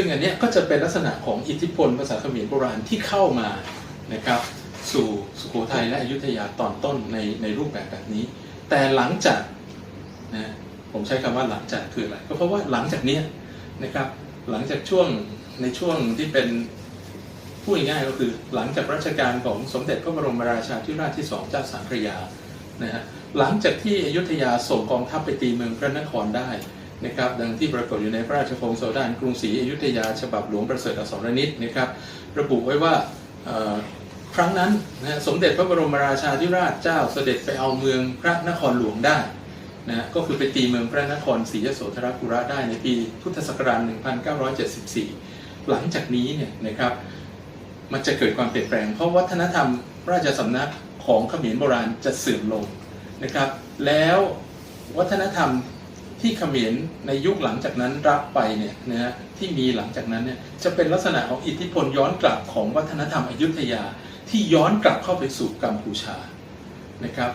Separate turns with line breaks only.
ซึ่งอันนี้ก็จะเป็นลักษณะของอิทธิพลภาษาเขมรโบราณที่เข้ามานะครับสู่สุโขทัยและอยุธยาตอนต้นในในรูปแบบแบบนี้ แต่หลังจากนะผมใช้คำว่าหลังจากคืออะไรก็เพราะว่าหลังจากเนี้ยนะครับหลังจากช่วงในช่วงที่เป็นพูดง่ายก็คือหลังจากรัชกาลของสมเด็จพระบรมราชาธิราชที่สองเจ้าสามพระยานะฮะหลังจากที่อยุธยาส่งกองทัพไปตีเมืองพระนครได้ นะครับดังที่ปรากฏอยู่ในพระราชพงศาวดารกรุงศรีอยุธยา ฉบับหลวงประเสริฐอักษรนิตนะครับระบุไว้ว่าครั้งนั้นนะสมเด็จพระบรมราชาธิราชเจ้าเสด็จไปเอาเมืองพระนครหลวงได้นะฮะก็คือไปตีเมืองพระนครศรียโสธรปุระได้ในปีพุทธศักราช 1974 หลังจากนี้เนี่ยนะครับมันจะเกิดความเปลี่ยนแปลง เพราะวัฒนธรรมราชสำนักของเขมรโบราณจะเสื่อมลงนะครับ แล้ววัฒนธรรม ที่เขมรในยุคหลังจากนั้นรับไปเนี่ยนะฮะที่มีหลังจากนั้นเนี่ยจะเป็นลักษณะของอิทธิพลย้อนกลับของวัฒนธรรมอยุธยาที่ย้อนกลับเข้าไปสู่กัมพูชานะครับ